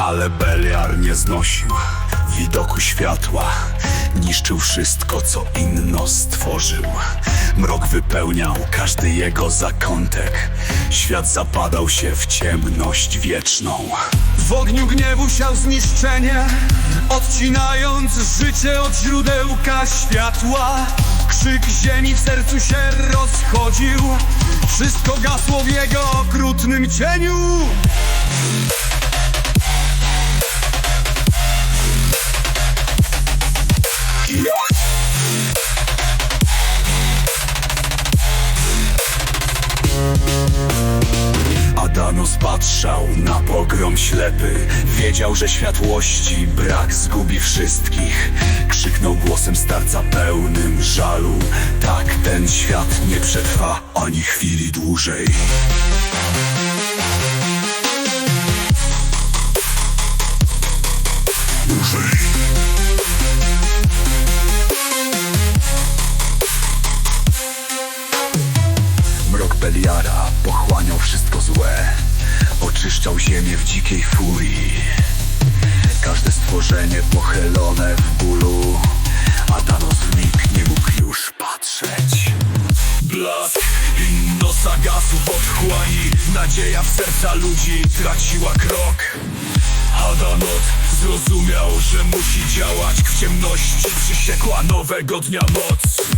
Ale Beliar nie znosił widoku światła. Niszczył wszystko, co inno stworzył. Mrok wypełniał każdy jego zakątek. Świat zapadał się w ciemność wieczną. W ogniu gniewu siał zniszczenie Odcinając życie od źródełka światła. Krzyk ziemi w sercu się rozchodził. Wszystko gasło w jego okrutnym cieniu Adanos patrzał na pogrom ślepy. Wiedział, że światłości brak zgubi wszystkich. Krzyknął głosem starca pełnym żalu. Tak ten świat nie przetrwa ani chwili dłużej. Dłużej Beliara pochłaniał wszystko złe Oczyszczał ziemię w dzikiej furii. Każde stworzenie pochylone w bólu A Thanos w nie mógł już patrzeć. Blask nosa gazu w otchłani Nadzieja w serca ludzi traciła krok. Adanot zrozumiał, że musi działać W ciemności przysiekła nowego dnia moc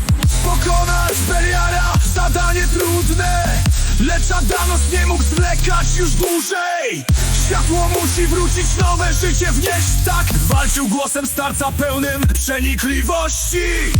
Pokonać Beliara zadanie trudne. Lecz Adanos nie mógł zwlekać już dłużej. Światło musi wrócić, nowe życie wnieść Tak? Walczył głosem starca pełnym przenikliwości